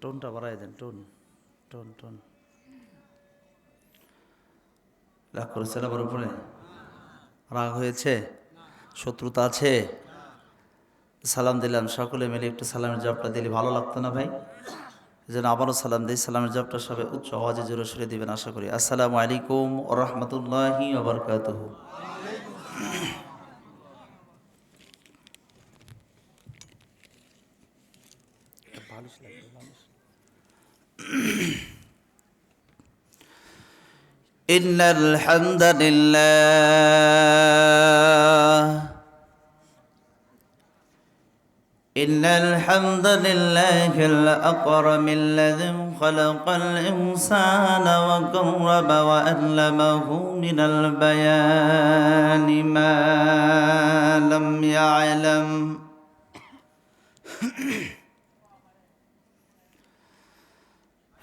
টোনটা বাড়াই দেন, tone tone tone. রাগ করেছেন আমার উপরে? রাগ হয়েছে? শত্রুতা আছে? সালাম দিলাম, সকলে মিলে একটু সালামের জবটা দিলে ভালো লাগতো না ভাই? যেন আবারও সালাম দিই, সালামের জবটা সবাই উচ্চ আওয়াজে জোরে সরে দিবেন, আশা করি। আসসালামু আলাইকুম রহমতুল্লাহি ওবরকাতুহু إن الحمد لله. إن الحمد لله الأكرم الذي خلق الإنسان وقرب وألمه من البيان ما لم يعلم.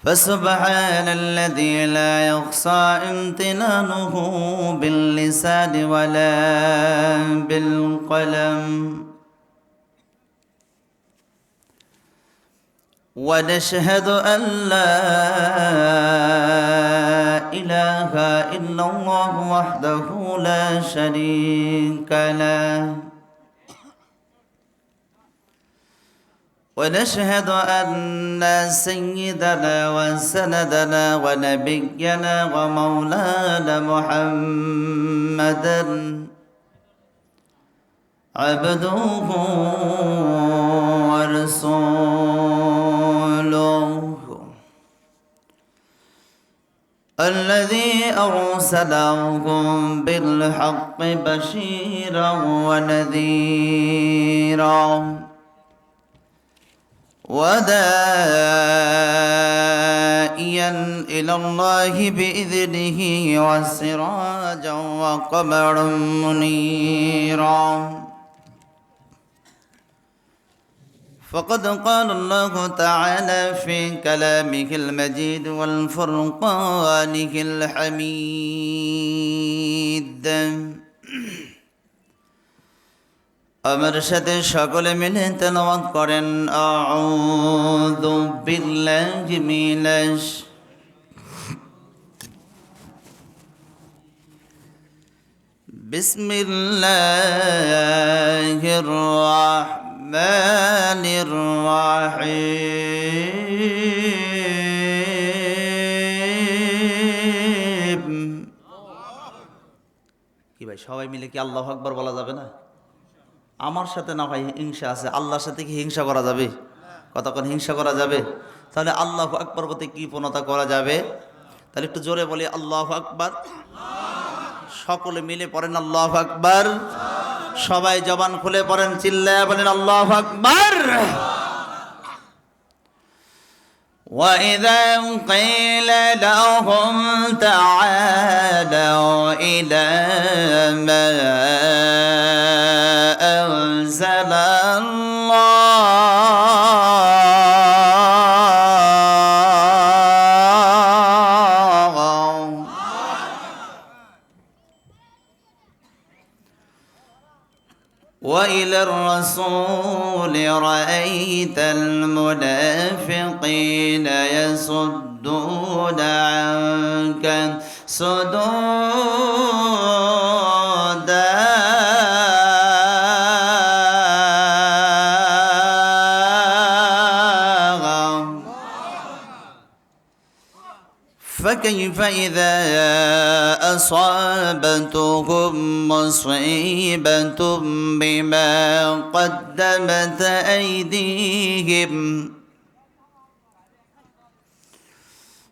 فسبحان الذي لا يخصى امتنانه باللسان ولا بالقلم. ونشهد أن لا إله إلا الله وحده لا شريك له. ونشهد أن سيدنا وسندنا ونبينا ومولانا محمدا عبده ورسوله. الذي أرسلهم بالحق بشيرا ونذيرا. ودائيا إلى الله بإذنه وسراجا وقمرا منيرا. فقد قال الله تعالى في كلامه المجيد والفرقانه الحميد. আমার সাথে সকলে মিলে তেলাওয়াত করেন আউযু বিল্লাহি মিনাশ بسم الله الرحمن الرحيم কি ভাই সবাই মিলে কি আল্লাহ আকবার বলা যাবে না আমার সাথে না ভাই হিংসা আছে আল্লাহর সাথে কি হিংসা করা যাবে কতক্ষণ হিংসা করা যাবে তাহলে আল্লাহ আকবর প্রতি কি পূর্ণতা করা যাবে তাহলে একটু জোরে বলি আল্লাহ আকবার সকলে মিলে পড়েন আল্লাহ আকবার সবাই জবান খুলে পড়েন চিল্লায় বলেন আল্লাহ আকবার وإذا قيل لهم تعالوا إلى ما وإلى الرسول رأيت المنافقين يصدون عنك. صدودا فكيف إذا أصابتهم مصيبة بما قدمت أيديهم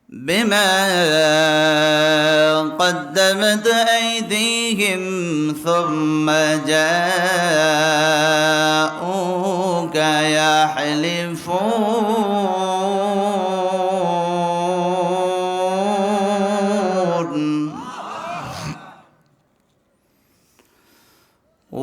بما قدمت أيديهم ثم جاءوك يحلفون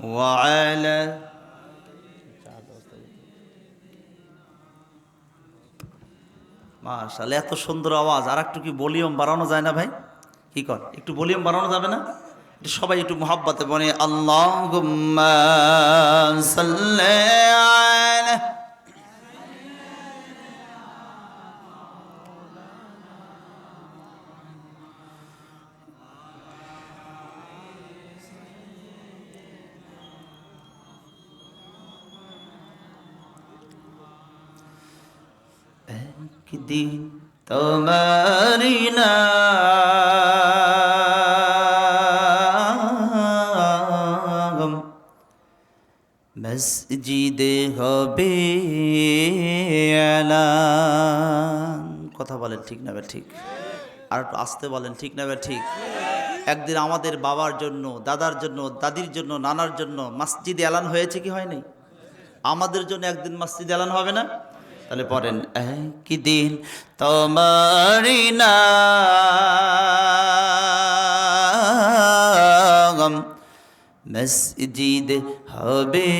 وعلى মাশাল্লাহ এত সুন্দর আওয়াজ আর একটু কি ভলিউম বাড়ানো যায় না ভাই কি কর একটু ভলিউম বাড়ানো যাবে না একটু সবাই একটু মোহাব্বতে বনে আল্লাহ একদিন তোমারি মসজিদে হবে। কথা বলেন ঠিক না ঠিক? আর একটু আসতে বলেন, ঠিক না ঠিক? একদিন আমাদের বাবার জন্য, দাদার জন্য, দাদির জন্য, নানার জন্য মসজিদ এলান হয়েছে কি হয়নি? আমাদের জন্য একদিন মসজিদ এলান হবে না? তাহলে পড়েন একই দিন তোমারি নাম মসজিদ হবে।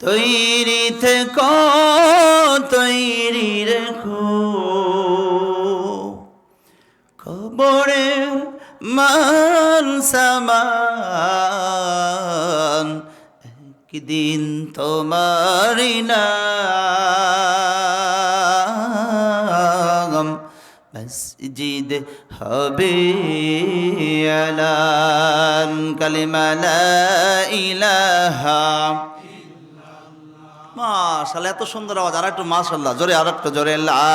তৈরি থেকো, তৈরি রেখো কবরে মান সামান একদিন তোমারি নাম মসজিদ হবে আলান কালিমা ইলাহা। মাশাল্লাহ এত সুন্দর আওয়াজ আর একটু মাশাল্লাহ জোরে আর একটু জোরে, লা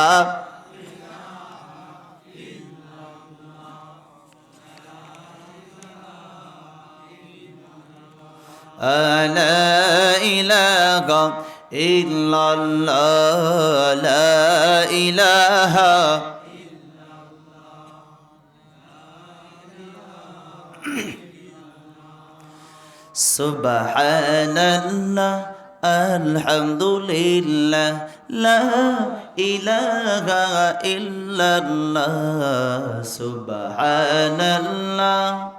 لا إله إلا الله لا إله سبحان الله الحمد لله لا إله إلا الله سبحان الله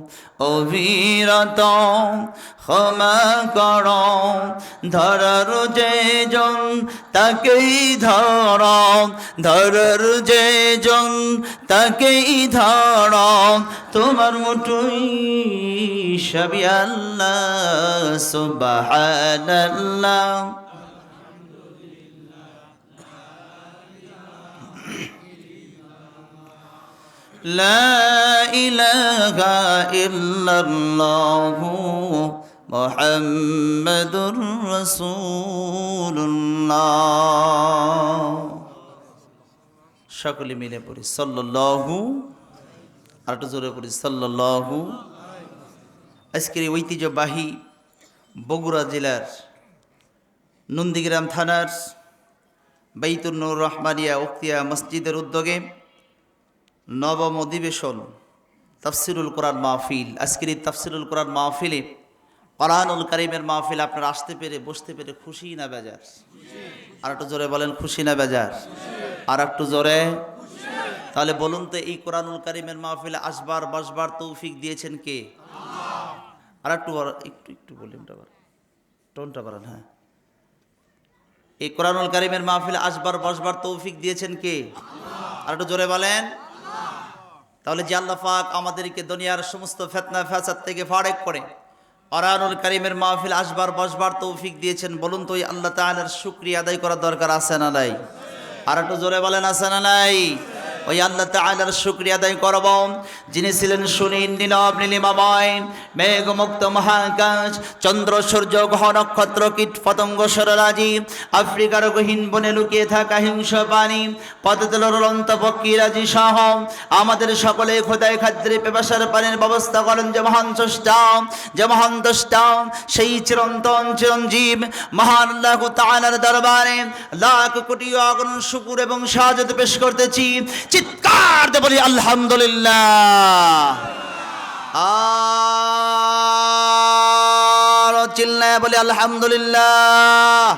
অবিরত ক্ষমা করো। ধরার যে জন, তাকেই ধর। ধরার যে জন, তাকেই ধর। তোমার মুঠুই সবই আল্লাহ, সুবহানাল্লাহ। لا إله إلا الله محمد رسول الله সকলে মিলে পড়ি সাল্লাল্লাহু আর একটু জোরে পড়ি সাল্লাল্লাহু আজকের এই ঐতিহ্যবাহী বগুড়া জেলার নন্দীগ্রাম থানার বাইতুল নূর রহমানিয়া উক্তিয়া মসজিদের উদ্যোগে নবম অধিবেশন, তাফসিরুল কোরআন মাহফিল। আজকের এই তাফসিরুল কোরআন মাহফিলে কোরআনুল কারিমের মাহফিল আপনারা আসতে পেরে, বসতে পেরে খুশি না বেজার? আর একটু জোরে বলেন, খুশি না বেজার? আর একটু জোরে? তাহলে বলুন তো, এই কোরআনুল কারিমের মাহফিলে আসবার, বসবার তৌফিক দিয়েছেন কে? আর একটু একটু একটু বলুন টোনটা বাড়ান হ্যাঁ। এই কোরআনুল কারিমের মাহফিলে আসবার, বসবার তৌফিক দিয়েছেন কে? আর একটু জোরে বলেন। তাহলে যে আল্লাহ পাক আমাদেরকে দুনিয়ার সমস্ত ফেতনা ফ্যাসাদ থেকে ফারেক করে কোরআনুল কারিমের মাহফিল আসবার, বসবার তৌফিক দিয়েছেন, বলুন তো ওই আল্লাহ তাআলার শুকরিয়া আদায় করার দরকার আছে না নাই? আর একটু জোরে বলেন, আছে না নাই? ওই আল্লাহ তাআলার শুকরিয়া আদায় করব। যিনি ছিলেন সুনীল, নীলব, নীলিমাময়, মেঘমুক্ত মহাকাশ, চন্দ্র, সূর্য, গ্রহ, নক্ষত্র, কীট, পতঙ্গ, সররাজি, আফ্রিকার গহীন বনে লুকিয়ে থাকা হিংস পানি পদতল রলন্ত পক্ষীরাজি সহ আমাদের সকলে খোদায় খাদ্যের পেপাসার পানির ব্যবস্থা করেন যে মহান স্রষ্টা, যে মহান দ্রষ্টা, সেই চিরন্তন চিরঞ্জীব, মহান আল্লাহ তাআলার দরবারে লাখ কোটি অগণ শুকুর এবং সাহায্য পেশ করতেছি। চিৎকার দিয়ে বলি, আলহামদুলিল্লাহ। আর চিল্লায় বলি, আলহামদুলিল্লাহ।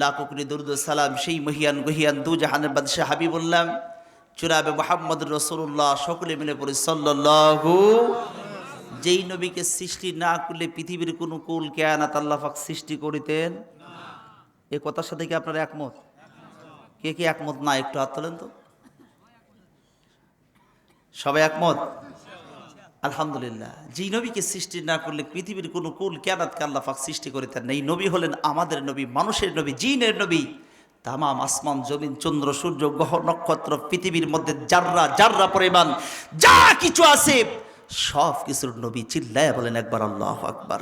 লাখো কোটি দুরুদ সালাম, সেই মহিয়ান গহিয়ান দু জাহানের বাদশাহ হাবিবুল্লাহ, চুরাবে মোহাম্মদ রসুল্লাহ সকলে মিলে পড়ি, সাল্লাল্লাহু যেই নবীকে সৃষ্টি না করলে পৃথিবীর কোনো কুল, কেয়ানাত, আল্লাহ পাক সৃষ্টি করিতেন। এ কথার সাথে কি আপনারা একমত? কে কে একমত? না, একটু হাত তোলেন তো। সবাই একমত? আলহামদুলিল্লাহ। যেই নবীকে সৃষ্টি না করলে পৃথিবীর কোনো কুল কেনাতকে আল্লাহ সৃষ্টি করিতেন না এই নবী হলেন আমাদের নবী, মানুষের নবী, জিনের নবী। তামাম আসমান, জমিন, চন্দ্র, সূর্য, গ্রহ, নক্ষত্র, পৃথিবীর মধ্যে জাররা যাররা পরিমাণ, যা কিছু আছে, সব কিছুর নবী চিল্লায় বলেন একবার আল্লাহ আকবার।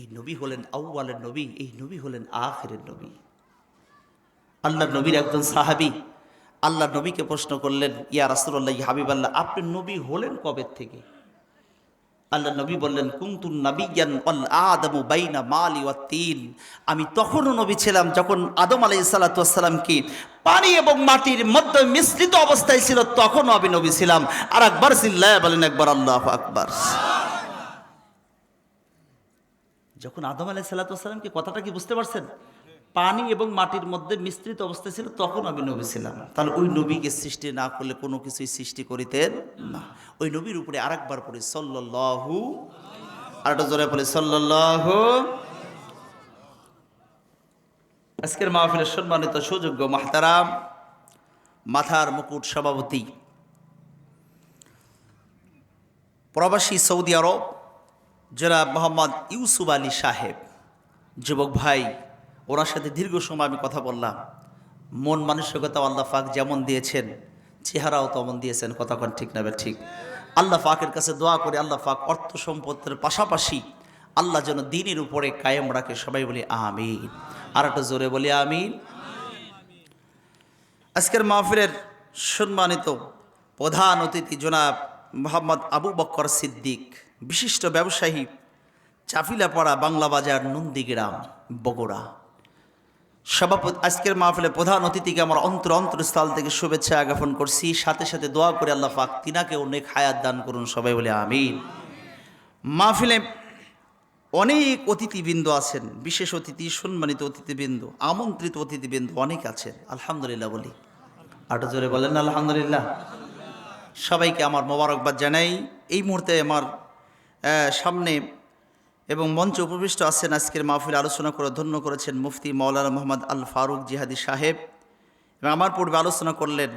এই নবী হলেন আউ্বালের নবী, এই নবী হলেন আখেরের নবী। আল্লাহ নবীর একজন সাহাবি, আল্লাহ নবীকে প্রশ্ন করলেন, ইয়া রাসুল্লাহ হাবিব আল্লাহ আপনি নবী হলেন কবে থেকে? আল্লাহ নবী বললেন কুমতুন নাবিয়ান অল তিল আমি তখনও নবী ছিলাম যখন আদম আলাই সালাতামকে পানি এবং মাটির মধ্যে মিশ্রিত অবস্থায় ছিল, তখনও আমি নবী ছিলাম। আর একবার সিল্লাহ বলেন, একবার আল্লাহ আকবার। যখন আদম আলাই সাল্লাতামকে কথাটা কি বুঝতে পারছেন? পানি এবং মাটির মধ্যে মিশ্রিত অবস্থায় ছিল, তখন আমি নবী ছিলাম। তাহলে ওই নবীকে সৃষ্টি না করলে কোনো কিছুই সৃষ্টি করিতেন না। ওই নবীর উপরে আরেকবার পড়ি সল্লাহু আর একটা জোরে পড়ি সল্লাহু আজকের মাহফিলের সম্মানিত সুযোগ্য মাহতারাম, মাথার মুকুট সভাপতি, প্রবাসী সৌদি আরব, জনাব মোহাম্মদ ইউসুফ আলী সাহেব, যুবক ভাই ওনার সাথে দীর্ঘ সময় আমি কথা বললাম। মন মানসিকতা আল্লাহ পাক যেমন দিয়েছেন, চেহারাও তেমন দিয়েছেন, কথা কন ঠিক না ঠিক? আল্লাহ পাকের কাছে দোয়া করে আল্লাহ পাক অর্থ সম্পদের পাশাপাশি আল্লাহ যেন দিনের উপরে কায়েম রাখে, সবাই বলি আমিন। আর একটা জোরে বলি আমিন। আজকের মাহফিলের সম্মানিত প্রধান অতিথি জনাব মোহাম্মদ আবু বক্কর সিদ্দিক, বিশিষ্ট ব্যবসায়ী, চাফিলাপাড়া বাংলা বাজার নন্দীগ্রাম, বগুড়া। সভাপতি, আজকের মাহফিলে প্রধান অতিথিকে আমার অন্তর অন্তরস্থল থেকে শুভেচ্ছা জ্ঞাপন করছি। সাথে সাথে দোয়া করে আল্লাহ পাক তিনাকে অনেক হায়াত দান করুন, সবাই বলে আমিন। মাহফিলে অনেক অতিথিবৃন্দ আছেন, বিশেষ অতিথি, সম্মানিত অতিথিবৃন্দ, আমন্ত্রিত অতিথিবৃন্দ অনেক আছেন, আলহামদুলিল্লাহ বলি। আটো জোরে বলেন, আলহামদুলিল্লাহ। সবাইকে আমার মোবারকবাদ জানাই। এই মুহূর্তে আমার সামনে এবং মঞ্চে উপবিষ্ট আছেন আজকের মাহফিল আলোচনা করে ধন্য করেছেন মুফতি মৌলানা মোহাম্মদ আল ফারুক জিহাদি সাহেব। এবং আমার পূর্বে আলোচনা করলেন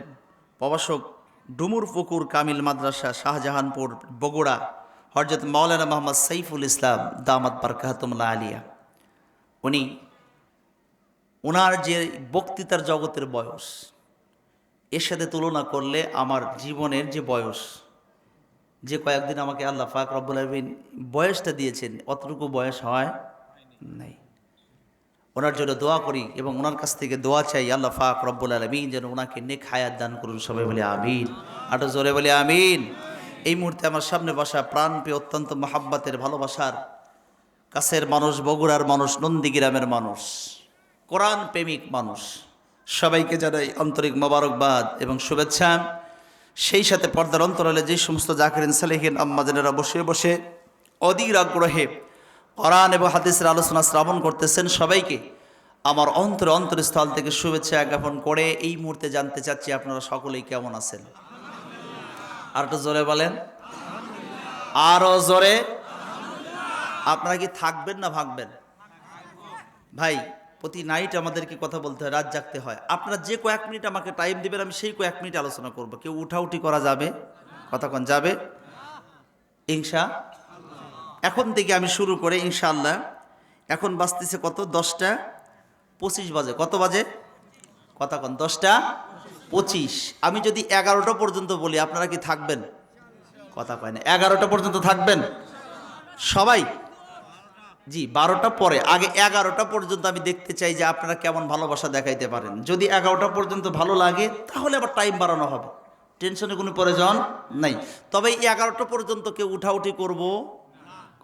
প্রবাসক ডুমুর পুকুর কামিল মাদ্রাসা শাহজাহানপুর বগুড়া হরজত মৌলানা মোহাম্মদ সাইফুল ইসলাম দামাত বারকাহাতুল্লাহ আলিয়া। উনি ওনার যে বক্তৃতার জগতের বয়স, এর সাথে তুলনা করলে আমার জীবনের যে বয়স যে কয়েকদিন আমাকে আল্লাহ ফাক রব্বুল আলমিন বয়সটা দিয়েছেন, অতটুকু বয়স হয় নাই। ওনার জন্য দোয়া করি এবং ওনার কাছ থেকে দোয়া চাই, আল্লাহ ফাক রব্বুল আলমিন যেন ওনাকে নেক হায়াত দান করুন। সবাই বলে আমিন। আটো জোরে বলে আমিন। এই মুহূর্তে আমার সামনে বসা প্রাণ পেয়ে অত্যন্ত মহাব্বাতের, ভালোবাসার, কাছের মানুষ, বগুড়ার মানুষ, নন্দীগ্রামের মানুষ, কোরআন প্রেমিক মানুষ, সবাইকে জানাই আন্তরিক মোবারকবাদ এবং শুভেচ্ছা। সেই সাথে পর্দার অন্তরালে যে সমস্ত জাকিরিন সালেহিন আম্মাজানেরা বসে বসে অধীর আগ্রহে কোরআন এবং হাদিসের আলোচনা শ্রাবণ করতেছেন সবাইকে, আমার অন্তর অন্তরস্থল থেকে শুভেচ্ছা জ্ঞাপন করে এই মুহূর্তে জানতে চাচ্ছি আপনারা সকলেই কেমন আছেন? আর একটু জোরে বলেন। আরও জোরে। আপনারা কি থাকবেন না ভাগবেন? ভাই প্রতি নাইট আমাদেরকে কথা বলতে হয়, রাত জাগতে হয়। আপনারা যে কয়েক মিনিট আমাকে টাইম দিবেন, আমি সেই কয়েক মিনিট আলোচনা করব। কেউ উঠাউঠি করা যাবে? কতক্ষণ যাবে? ইনশা এখন থেকে আমি শুরু করে ইনশাআল্লাহ এখন বাজতেছে কত? দশটা পঁচিশ বাজে। কত বাজে? কন, দশটা পঁচিশ। আমি যদি এগারোটা পর্যন্ত বলি, আপনারা কি থাকবেন? কথা কয় না, এগারোটা পর্যন্ত থাকবেন? সবাই জি, বারোটা পরে, আগে এগারোটা পর্যন্ত আমি দেখতে চাই যে আপনারা কেমন ভালোবাসা দেখাইতে পারেন। যদি এগারোটা পর্যন্ত ভালো লাগে, তাহলে আবার টাইম বাড়ানো হবে। টেনশনের কোনো প্রয়োজন নাই। তবে এই এগারোটা পর্যন্ত কেউ উঠাউঠি করব?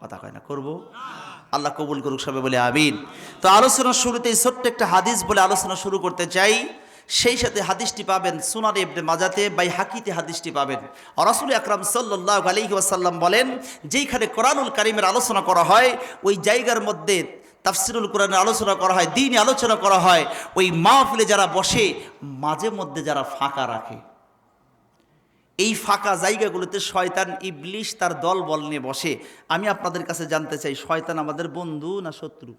কথা কয় না, করব? আল্লাহ কবুল করুক, সবাই বলে আমিন। তো আলোচনার শুরুতেই ছোট্ট একটা হাদিস বলে আলোচনা শুরু করতে চাই। সেই সাথে হাদিসটি পাবেন সুনার ইবনে মাজাতে বাই হাকিতে হাদিসটি পাবেন। রাসূল আকরাম সাল্লাল্লাহু আলাইহি ওয়াসাল্লাম বলেন, যেইখানে কোরআনুল কারিমের আলোচনা করা হয়, ওই জায়গার মধ্যে তাফসিরুল কোরআনের আলোচনা করা হয়, দিন আলোচনা করা হয়, ওই মাহফিলে যারা বসে, মাঝে মধ্যে যারা ফাঁকা রাখে। এই ফাঁকা জায়গাগুলোতে শয়তান, ইবলিশ তার দল বল নিয়ে বসে। আমি আপনাদের কাছে জানতে চাই, শয়তান আমাদের বন্ধু না শত্রু?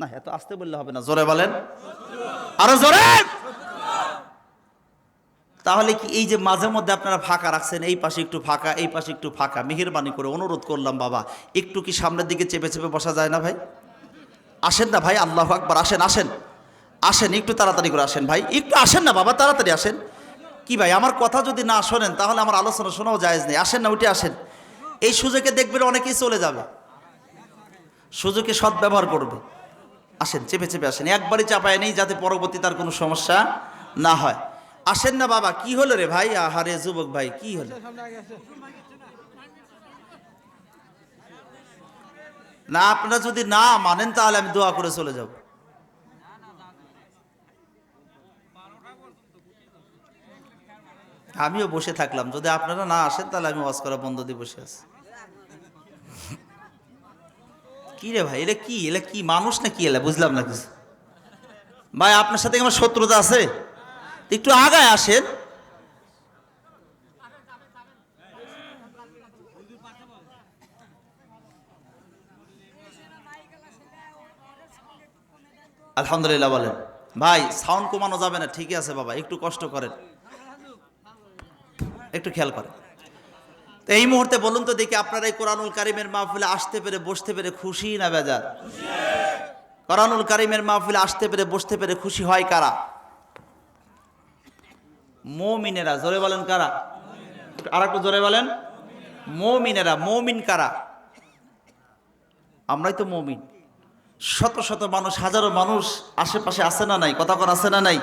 না, এত আসতে বললে হবে না। জোরে বলেন। আরও জোরে! তাহলে কি এই যে মাঝে মধ্যে আপনারা ফাঁকা রাখছেন, এই পাশে একটু ফাঁকা, এই পাশে একটু ফাঁকা, মেহেরবানি করে অনুরোধ করলাম বাবা, একটু কি সামনের দিকে চেপে চেপে বসা যায় না ভাই? আসেন না ভাই, আল্লাহ আকবার, আসেন আসেন। আসেন, একটু তাড়াতাড়ি করে আসেন ভাই, একটু আসেন না বাবা, তাড়াতাড়ি আসেন। কি ভাই, আমার কথা যদি না শোনেন, তাহলে আমার আলোচনা শোনাও জায়েজ নেই। আসেন না, উঠে আসেন। এই সুযোগে দেখবেন অনেকেই চলে যাবে। সুযোগে সদ্ব্যবহার করবে। আসেন, চেপে চেপে আসেন। একবারই চাপায় নেই যাতে পরবর্তী তার কোনো সমস্যা না হয়। আসেন না বাবা, কি হলো রে ভাই? আহারে যুবক ভাই, কি হলো? না, আপনারা যদি না মানেন, তাহলে আমি দোয়া করে চলে যাব। আমিও বসে থাকলাম। যদি আপনারা না আসেন, তাহলে আমি ওয়াজ করা বন্ধ দিয়ে বসে আছি। কি রে ভাই এটা কি? এলা কি মানুষ না কি এলা? বুঝলাম না কিছু। ভাই, আপনার সাথে আমার শত্রুতা আছে? একটু আগায় আসেন। আলহামদুলিল্লাহ বলেন। ভাই সাউন্ড কমানো যাবে না, ঠিকই আছে বাবা, একটু কষ্ট করেন। একটু খেয়াল করেন। তো এই মুহূর্তে বলুন তো দেখি আপনারা এই কোরআনুল কারিমের মাহফিলে আসতে পেরে, বসতে পেরে খুশি না বেজার? কোরআনুল কারিমের মাহফিলে আসতে পেরে, বসতে পেরে খুশি হয় কারা? মৌমিনেরা, জোরে বলেন কারা? আর একটু জোরে বলেন। মৌমিনেরা, মৌমিন কারা? আমরাই তো মৌমিন। শত শত মানুষ, হাজারো মানুষ আশেপাশে আছে না নাই? কথা কথা আছে না নাই?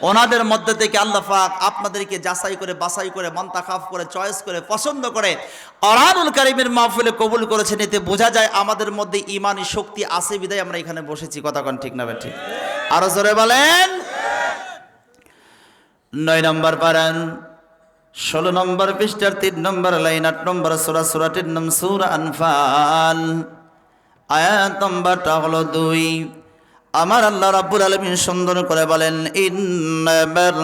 ওনাদের মধ্যে থেকে আল্লাহ পাক আপনাদেরকে যাচাই করে, বাছাই করে, মন্তাখাফ করে, চয়েস করে, পছন্দ করে অরানুল কারিমের মাহফিলে কবুল করেছেন এতে বোঝা যায় আমাদের মধ্যে ইমানি শক্তি আছে বিদায় আমরা এখানে বসেছি। কথা কন ঠিক না ঠিক? আরও জোরে বলেন। নয় নম্বর পারান, ষোলো নম্বর পৃষ্ঠার তিন নম্বর লাইন, আট নম্বর সুরা সুরা তিন নম্বর সুরা আনফাল। আয়াত নম্বরটা হলো দুই। আমার আল্লাহ রাব্বুল আলামিন সুন্দর করে বলেন, ইন্নামাল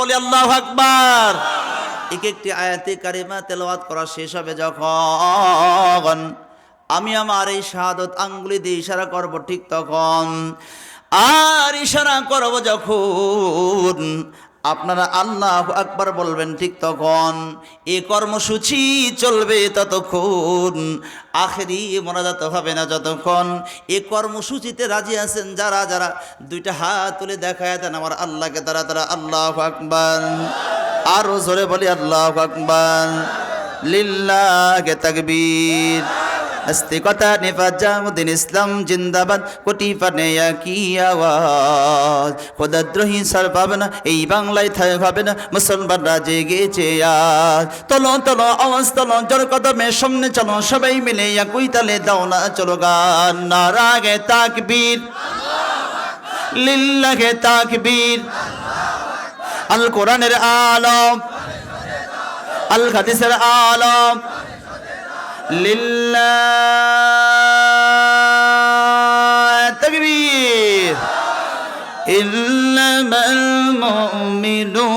বলি আল্লাহ আকবার। এক একটি আয়াতে কারিমা তেলাওয়াত করা শেষ হবে যখন আমি আমার এই শাহাদত আঙ্গুলি দিয়ে ইশারা করব ঠিক তখন আর ইশারা করব যখন আপনারা আল্লাহ আকবার বলবেন ঠিক তখন। এ কর্মসূচি চলবে ততক্ষণ। আখেরি মোনাজাত হবে না যতক্ষণ। এ কর্মসূচিতে রাজি আছেন যারা যারা দুইটা হাত তুলে দেখায় দেন আমার আল্লাহকে, তারা তারা আল্লাহ আকবার। আরও জোরে বলি আল্লাহ আকবার। লিল্লাহকে তাকবীর। নাস্তিকতা নিফাজামুদ্দিন ইসলাম জিন্দাবাদ, কোটি পানে কি আওয়াজ। খোদাদ্রোহী সার পাবে না, এই বাংলায় থাক হবে না, মুসলমানরা জেগেছে আজ তলো তলো আওয়াজ, তলো জোর কদমে, সামনে চলো, সবাই মিলে একই তালে দাও না, চলো গান। নারাগে তাকবীর লিল্লাহে তাকবীর। আল কোরআনের আলম, আল হাদিসের আলম লিল্লাহ তকবীর ইল্লামাল মুমিনুন